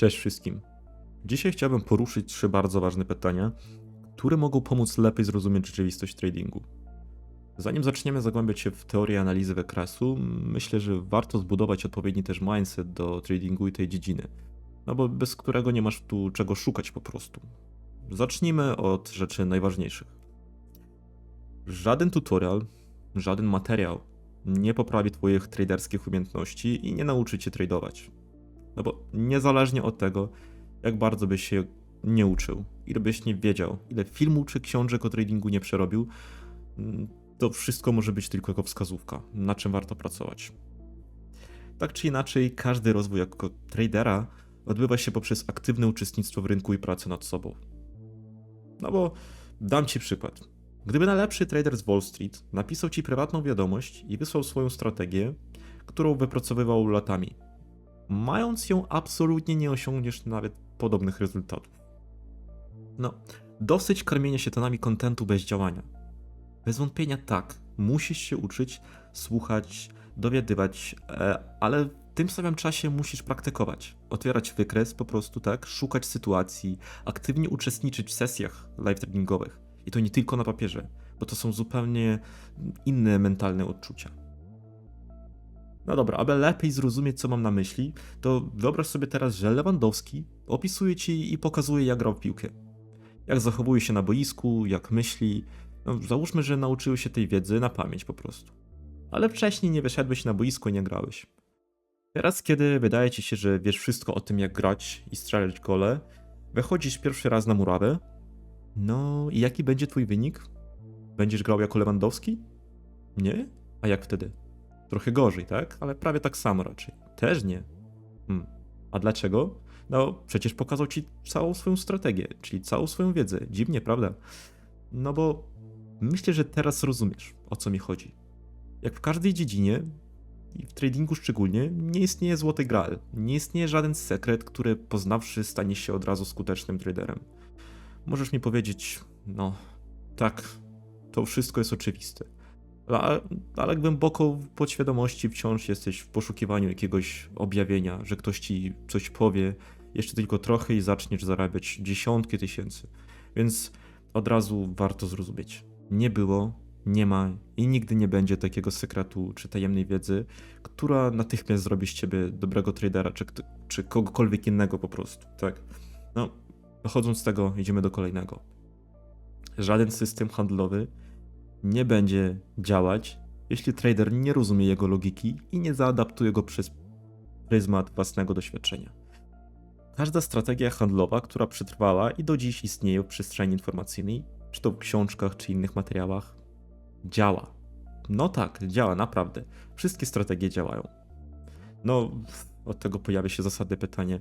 Cześć wszystkim. Dzisiaj chciałbym poruszyć trzy bardzo ważne pytania, które mogą pomóc lepiej zrozumieć rzeczywistość tradingu. Zanim zaczniemy zagłębiać się w teorię analizy wykresu, myślę, że warto zbudować odpowiedni też mindset do tradingu i tej dziedziny, no bo bez którego nie masz tu czego szukać po prostu. Zacznijmy od rzeczy najważniejszych. Żaden tutorial, żaden materiał nie poprawi Twoich traderskich umiejętności i nie nauczy Cię tradować. No bo niezależnie od tego, jak bardzo byś się nie uczył, ile byś nie wiedział, ile filmów czy książek o tradingu nie przerobił, mm, to wszystko może być tylko jako wskazówka, na czym warto pracować. Tak czy inaczej, każdy rozwój jako tradera odbywa się poprzez aktywne uczestnictwo w rynku i pracę nad sobą. No bo dam ci przykład. Gdyby najlepszy trader z Wall Street napisał ci prywatną wiadomość i wysłał swoją strategię, którą wypracowywał latami, mając ją absolutnie nie osiągniesz nawet podobnych rezultatów. No, dosyć karmienia się tonami kontentu bez działania. Bez wątpienia tak, musisz się uczyć, słuchać, dowiadywać, e, ale w tym samym czasie musisz praktykować. Otwierać wykres po prostu, tak, szukać sytuacji, aktywnie uczestniczyć w sesjach live tradingowych. I to nie tylko na papierze, bo to są zupełnie inne mentalne odczucia. No dobra, aby lepiej zrozumieć, co mam na myśli, to wyobraź sobie teraz, że Lewandowski opisuje ci i pokazuje, jak grał w piłkę. Jak zachowuje się na boisku, jak myśli. No, załóżmy, że nauczyły się tej wiedzy na pamięć po prostu. Ale wcześniej nie wyszedłeś na boisko i nie grałeś. Teraz, kiedy wydaje ci się, że wiesz wszystko o tym, jak grać i strzelać gole, wychodzisz pierwszy raz na murawę. No i jaki będzie twój wynik? Będziesz grał jako Lewandowski? Nie? A jak wtedy? Trochę gorzej, tak? Ale prawie tak samo raczej. Też nie. Hmm. A dlaczego? No, przecież pokazał ci całą swoją strategię, czyli całą swoją wiedzę. Dziwnie, prawda? No bo myślę, że teraz rozumiesz, o co mi chodzi. Jak w każdej dziedzinie, i w tradingu szczególnie, nie istnieje złoty graal. Nie istnieje żaden sekret, który poznawszy stanie się od razu skutecznym traderem. Możesz mi powiedzieć, no, tak, to wszystko jest oczywiste ale, głęboko w podświadomości wciąż jesteś w poszukiwaniu jakiegoś objawienia, że ktoś ci coś powie, jeszcze tylko trochę i zaczniesz zarabiać dziesiątki tysięcy. Więc od razu warto zrozumieć. Nie było, nie ma i nigdy nie będzie takiego sekretu czy tajemnej wiedzy, która natychmiast zrobi z ciebie dobrego tradera czy, czy kogokolwiek innego po prostu, tak? No, dochodząc z tego, idziemy do kolejnego. Żaden system handlowy nie będzie działać, jeśli trader nie rozumie jego logiki i nie zaadaptuje go przez pryzmat własnego doświadczenia. Każda strategia handlowa, która przetrwała i do dziś istnieje w przestrzeni informacyjnej, czy to w książkach, czy innych materiałach, działa. No tak, działa naprawdę. Wszystkie strategie działają. No, od tego pojawia się zasadne pytanie.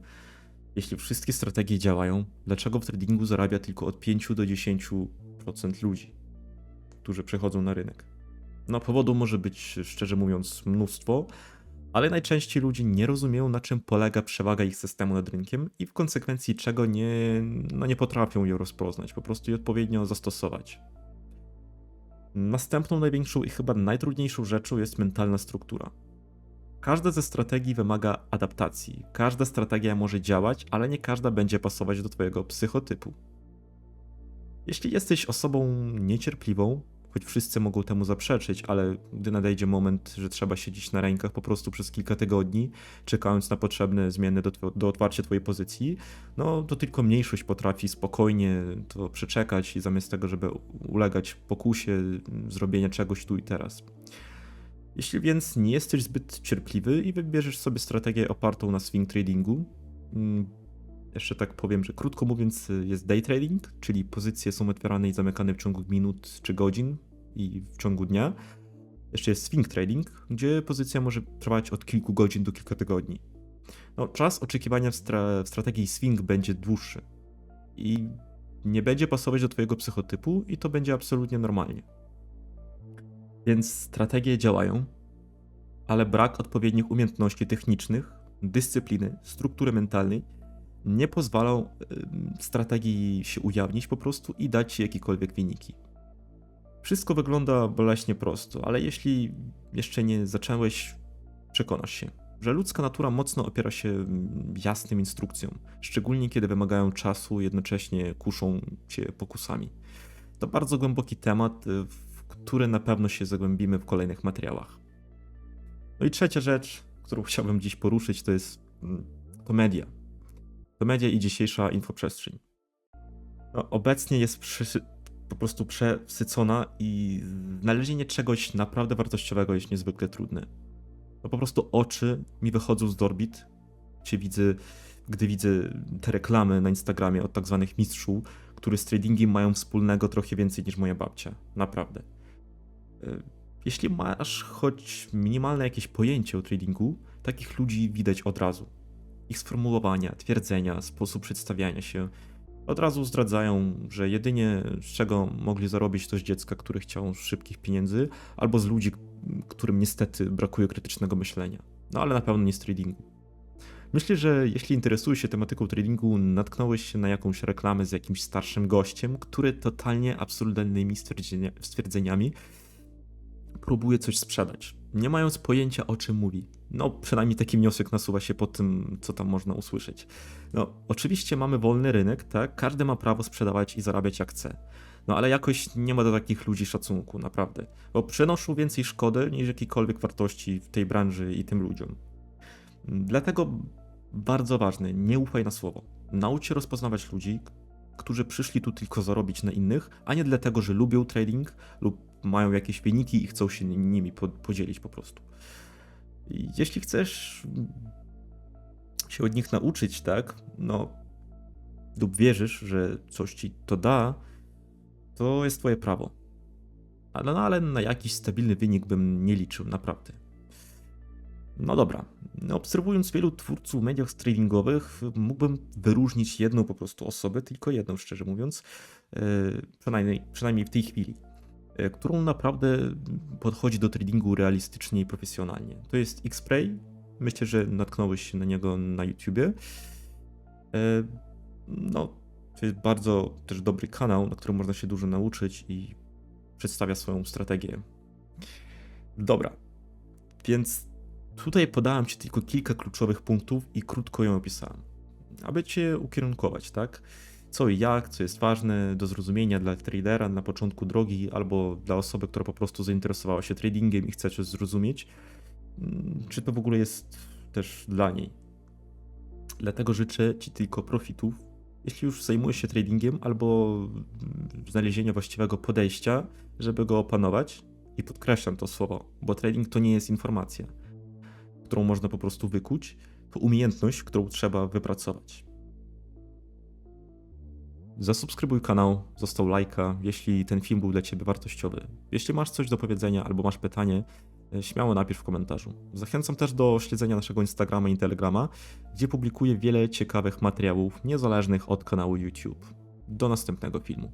Jeśli wszystkie strategie działają, dlaczego w tradingu zarabia tylko od 5 do 10% ludzi? Którzy przechodzą na rynek. No, powodu może być, szczerze mówiąc, mnóstwo, ale najczęściej ludzie nie rozumieją, na czym polega przewaga ich systemu nad rynkiem i w konsekwencji czego nie, no nie potrafią ją rozpoznać, po prostu je odpowiednio zastosować. Następną największą i chyba najtrudniejszą rzeczą jest mentalna struktura. Każda ze strategii wymaga adaptacji. Każda strategia może działać, ale nie każda będzie pasować do Twojego psychotypu. Jeśli jesteś osobą niecierpliwą, choć wszyscy mogą temu zaprzeczyć, ale gdy nadejdzie moment, że trzeba siedzieć na rękach po prostu przez kilka tygodni, czekając na potrzebne zmiany do, do otwarcia twojej pozycji, no to tylko mniejszość potrafi spokojnie to przeczekać i zamiast tego, żeby ulegać pokusie zrobienia czegoś tu i teraz. Jeśli więc nie jesteś zbyt cierpliwy i wybierzesz sobie strategię opartą na swing tradingu, mm, jeszcze tak powiem, że krótko mówiąc jest day trading, czyli pozycje są otwierane i zamykane w ciągu minut czy godzin i w ciągu dnia. Jeszcze jest swing trading, gdzie pozycja może trwać od kilku godzin do kilka tygodni. No, czas oczekiwania w, stra w strategii swing będzie dłuższy i nie będzie pasować do Twojego psychotypu, i to będzie absolutnie normalnie. Więc strategie działają, ale brak odpowiednich umiejętności technicznych, dyscypliny, struktury mentalnej nie pozwalał strategii się ujawnić po prostu i dać jakiekolwiek wyniki. Wszystko wygląda boleśnie prosto, ale jeśli jeszcze nie zacząłeś, przekonasz się. że ludzka natura mocno opiera się mm, jasnym instrukcjom, szczególnie kiedy wymagają czasu, jednocześnie kuszą cię pokusami. To bardzo głęboki temat, y, w który na pewno się zagłębimy w kolejnych materiałach. No i trzecia rzecz, którą chciałbym dziś poruszyć, to jest mm, to media. I dzisiejsza infoprzestrzeń. No, obecnie jest przy, po prostu przesycona i znalezienie czegoś naprawdę wartościowego jest niezwykle trudne. No po prostu oczy mi wychodzą z orbit, gdzie widzę, gdy widzę te reklamy na Instagramie od tak zwanych mistrzów, które z tradingiem mają wspólnego trochę więcej niż moja babcia. Naprawdę. Y, Jeśli masz choć minimalne jakieś pojęcie o tradingu, takich ludzi widać od razu. Ich sformułowania, twierdzenia, sposób przedstawiania się od razu zdradzają, że jedynie z czego mogli zarobić to z dziecka, który chciał szybkich pieniędzy, albo z ludzi, którym niestety brakuje krytycznego myślenia. No ale na pewno nie z tradingu. Myślę, że jeśli interesujesz się tematyką tradingu, natknąłeś się na jakąś reklamę z jakimś starszym gościem, który totalnie absurdalnymi stwierdzenia, stwierdzeniami próbuje coś sprzedać, nie mając pojęcia o czym mówi. No, przynajmniej taki wniosek nasuwa się po tym, co tam można usłyszeć. No, oczywiście mamy wolny rynek, tak? Każdy ma prawo sprzedawać i zarabiać jak chce. No, ale jakoś nie ma do takich ludzi szacunku, naprawdę. Bo przynoszą więcej szkody niż jakiejkolwiek wartości w tej branży i tym ludziom. Dlatego bardzo ważne, nie ufaj na słowo. Naucz się rozpoznawać ludzi, którzy przyszli tu tylko zarobić na innych, a nie dlatego, że lubią trading lub mają jakieś wyniki i chcą się nimi podzielić po prostu. Jeśli chcesz się od nich nauczyć, tak, no, lub wierzysz, że coś ci to da, to jest twoje prawo. Ale, no, ale na jakiś stabilny wynik bym nie liczył, naprawdę. No dobra, obserwując wielu twórców w mediach streamingowych, mógłbym wyróżnić jedną po prostu osobę, tylko jedną, szczerze mówiąc, yy, przynajmniej, przynajmniej w tej chwili. E, którą naprawdę podchodzi do tradingu realistycznie i profesjonalnie. To jest Xpray. Myślę, że natknąłeś się na niego na YouTubie. E, no, to jest bardzo też dobry kanał, na którym można się dużo nauczyć i przedstawia swoją strategię. Dobra, więc tutaj podałem Ci tylko kilka kluczowych punktów i krótko ją opisałem, aby Cię ukierunkować, tak? Co i jak, co jest ważne do zrozumienia dla tradera na początku drogi, albo dla osoby, która po prostu zainteresowała się tradingiem i chce coś zrozumieć, mm, czy to w ogóle jest też dla niej. Dlatego życzę Ci tylko profitów, jeśli już zajmujesz się tradingiem, albo znalezienia właściwego podejścia, żeby go opanować. I podkreślam to słowo, bo trading to nie jest informacja, którą można po prostu wykuć, to umiejętność, którą trzeba wypracować. Zasubskrybuj kanał, zostaw lajka, jeśli ten film był dla Ciebie wartościowy. Jeśli masz coś do powiedzenia albo masz pytanie, e, śmiało napisz w komentarzu. Zachęcam też do śledzenia naszego Instagrama i Telegrama, gdzie publikuję wiele ciekawych materiałów niezależnych od kanału YouTube. Do następnego filmu.